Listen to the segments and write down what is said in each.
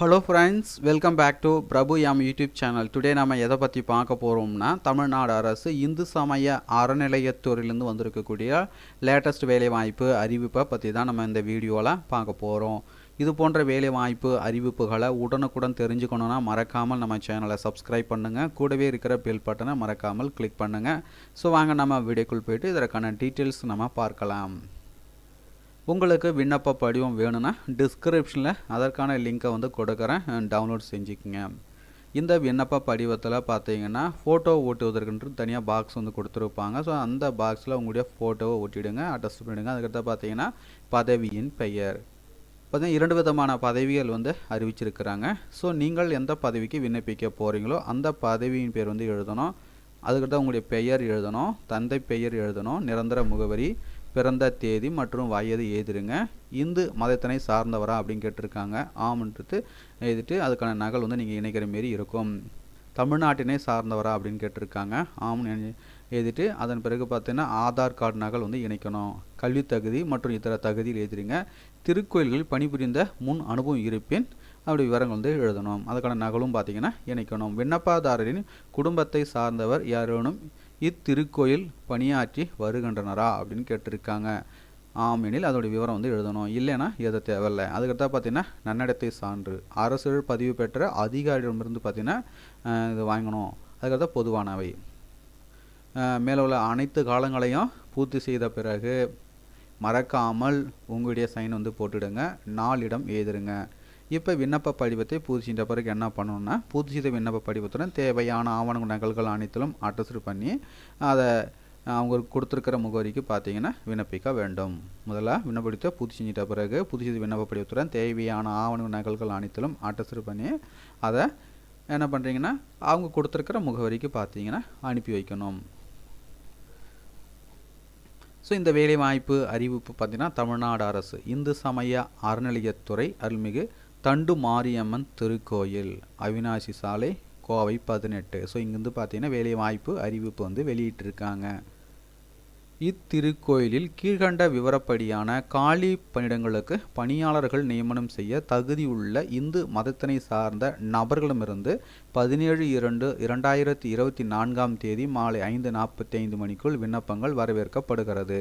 Hello friends welcome back to Prabhu யாம் YouTube channel today நம்ம எதை பற்றி பார்க்க போகிறோம்னா தமிழ்நாடு அரசு இந்து சமய அறநிலையத்துறையிலேருந்து வந்திருக்கக்கூடிய லேட்டஸ்ட் வேலைவாய்ப்பு அறிவிப்பை பற்றி தான் நம்ம இந்த வீடியோவில் பார்க்க போகிறோம் இது போன்ற வேலைவாய்ப்பு அறிவிப்புகளை உடனுக்குடன் தெரிஞ்சுக்கணுன்னா மறக்காமல் நம்ம சேனலை சப்ஸ்கிரைப் பண்ணுங்கள் கூடவே இருக்கிற பெல் பட்டனை மறக்காமல் கிளிக் பண்ணுங்கள் ஸோ வாங்க நம்ம வீடியோக்குள் போயிட்டு இதற்கான டீட்டெயில்ஸ் நம்ம பார்க்கலாம். உங்களுக்கு விண்ணப்ப படிவம் வேணும்னா டிஸ்கிரிப்ஷனில் அதற்கான லிங்க்கை வந்து கொடுக்குறேன். டவுன்லோட் செஞ்சுக்கோங்க. இந்த விண்ணப்ப படிவத்தில் பார்த்தீங்கன்னா ஃபோட்டோ ஓட்டுவதற்குன்றது தனியாக பாக்ஸ் வந்து கொடுத்துருப்பாங்க. ஸோ அந்த பாக்ஸில் உங்களுடைய ஃபோட்டோவை ஒட்டிடுங்க அட்ரஸ் பண்ணிவிடுங்க அதுக்கடுத்து பார்த்தீங்கன்னா பதவியின் பெயர். பார்த்தீங்கன்னா இரண்டு விதமான பதவிகள் வந்து அறிவிச்சிருக்கிறாங்க. ஸோ நீங்கள் எந்த பதவிக்கு விண்ணப்பிக்க போகிறீங்களோ அந்த பதவியின் பேர் வந்து எழுதணும். அதுக்கடுத்து உங்களுடைய பெயர் எழுதணும் தந்தை பெயர் எழுதணும் நிரந்தர முகவரி பிறந்த தேதி மற்றும் வயது எழுதிருங்க. இந்து மதத்தினை சார்ந்தவரா அப்படின்னு கேட்டிருக்காங்க. ஆம்ன்றது எழுதிட்டு அதுக்கான நகல் வந்து நீங்கள் இணைக்கிற மாரி இருக்கும். தமிழ்நாட்டினை சார்ந்தவரா அப்படின்னு கேட்டிருக்காங்க. ஆம்னு எழுதிட்டு அதன் பிறகு பார்த்தீங்கன்னா ஆதார் கார்டு நகல் வந்து இணைக்கணும். கல்வி தகுதி மற்றும் இதர தகுதியில் எழுதிருங்க. திருக்கோயில்களில் பணிபுரிந்த முன் அனுபவம் இருப்பின் அப்படி விவரங்கள் வந்து எழுதணும். அதுக்கான நகலும் பார்த்தீங்கன்னா இணைக்கணும். விண்ணப்பதாரரின் குடும்பத்தை சார்ந்தவர் யாரேனும் இத்திருக்கோயில் பணியாற்றி வருகின்றனரா அப்படின்னு கேட்டிருக்காங்க. ஆம் எனில் அதோடைய விவரம் வந்து எழுதணும். இல்லைன்னா எதை தேவையில்லை. அதுக்கடுத்தா பார்த்தீங்கன்னா நன்னடத்தை சான்று. அரசு பதிவு பெற்ற அதிகாரியிடமிருந்து பார்த்தீங்கன்னா இது வாங்கணும். அதுக்கடுத்த பொதுவானவை. மேலே உள்ள அனைத்து காலங்களையும் பூர்த்தி செய்த பிறகு மறக்காமல் உங்களுடைய சைன் வந்து போட்டுடுங்க. நாளிடம் எழுதுருங்க. இப்போ விண்ணப்ப படிவத்தை பூர்த்தி பிறகு என்ன பண்ணணும்னா புதுச்சித விண்ணப்ப படிவத்துடன் தேவையான ஆவண நகல்கள் அனைத்திலும் அட்டஸ்ட் பண்ணி அதை அவங்களுக்கு கொடுத்துருக்கிற முகவரிக்கு பார்த்தீங்கன்னா விண்ணப்பிக்க வேண்டும். முதல்ல விண்ணப்படித்த பூர்த்தி செஞ்சிட்ட பிறகு பூர்த்தி விண்ணப்ப படிவத்துடன் தேவையான ஆவண நகல்கள் அனைத்திலும் அட்டஸ்ட் பண்ணி அதை என்ன பண்ணுறீங்கன்னா அவங்க கொடுத்துருக்கிற முகவரிக்கு பார்த்தீங்கன்னா அனுப்பி வைக்கணும். ஸோ இந்த வேலைவாய்ப்பு அறிவிப்பு பார்த்திங்கன்னா தமிழ்நாடு அரசு இந்து சமய அறநிலையத்துறை அருள்மிகு தண்டு மாரியம்மன் திருக்கோயில் அவினாசி சாலை கோவை பதினெட்டு. ஸோ இங்கேருந்து பார்த்தீங்கன்னா வேலைவாய்ப்பு அறிவிப்பு வந்து வெளியிட்டிருக்காங்க. இத்திருக்கோயிலில் கீழ்கண்ட விவரப்படியான காலி பணியிடங்களுக்கு பணியாளர்கள் நியமனம் செய்ய தகுதியுள்ள இந்து மதத்தினை சார்ந்த நபர்களிடமிருந்து பதினேழு இரண்டு இரண்டாயிரத்தி இருபத்தி நான்காம் தேதி மாலை ஐந்து நாற்பத்தி ஐந்து மணிக்குள் விண்ணப்பங்கள் வரவேற்கப்படுகிறது.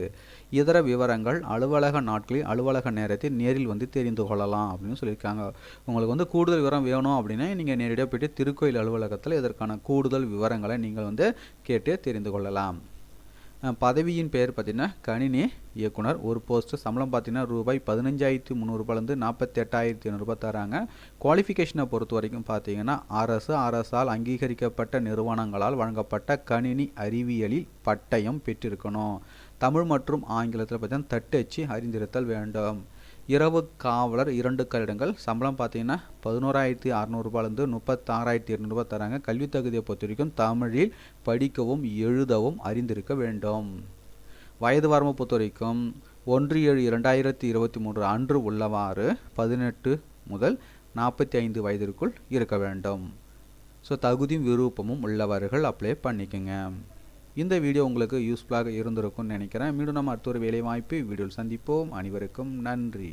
இதர விவரங்கள் அலுவலக நாட்களில் அலுவலக நேரத்தில் நேரில் வந்து தெரிந்து கொள்ளலாம் அப்படின்னு சொல்லியிருக்காங்க. உங்களுக்கு வந்து கூடுதல் விவரம் வேணும் அப்படின்னா நீங்கள் நேரடியாக போய்ட்டு திருக்கோயில் அலுவலகத்தில் இதற்கான கூடுதல் விவரங்களை நீங்கள் வந்து கேட்டு தெரிந்து கொள்ளலாம். பதவியின் பெயர் பார்த்தீங்கன்னா கணினி இயக்குனர். ஒரு போஸ்ட்டு சம்பளம் பார்த்தீங்கன்னா ரூபாய் பதினஞ்சாயிரத்தி முந்நூறுபாலேருந்து நாற்பத்தி எட்டாயிரத்தி ஐநூறுரூபா தராங்க. குவாலிஃபிகேஷனை பொறுத்த வரைக்கும் பார்த்தீங்கன்னா அரசு அரசால் அங்கீகரிக்கப்பட்ட நிறுவனங்களால் வழங்கப்பட்ட கணினி அறிவியலில் பட்டயம் பெற்றிருக்கணும். தமிழ் மற்றும் ஆங்கிலத்தில் பார்த்தீங்கன்னா தட்டச்சு அறிந்திருத்தல் வேண்டும். இரவு காவலர் இரண்டு கட்டிடங்கள். சம்பளம் பார்த்தீங்கன்னா பதினோராயிரத்தி அறநூறுபாலேருந்து முப்பத்தாறாயிரத்தி இரநூறுபா தராங்க. கல்வி தகுதியை பொறுத்த வரைக்கும் தமிழில் படிக்கவும் எழுதவும் அறிந்திருக்க வேண்டும். வயது வரம்பு பொறுத்த வரைக்கும் ஒன்று ஏழு இரண்டாயிரத்தி இருபத்தி மூன்று அன்று உள்ளவாறு பதினெட்டு முதல் நாற்பத்தி ஐந்து வயதிற்குள் இருக்க வேண்டும். ஸோ தகுதியும் விருப்பமும் உள்ளவர்கள் அப்ளை பண்ணிக்கோங்க. இந்த வீடியோ உங்களுக்கு யூஸ்ஃபுல்லாக இருந்திருக்கும்னு நினைக்கிறேன். மீண்டும் நம்ம அடுத்த ஒரு வேலை வாய்ப்பு வீடியோவில் சந்திப்போம். அனைவருக்கும் நன்றி.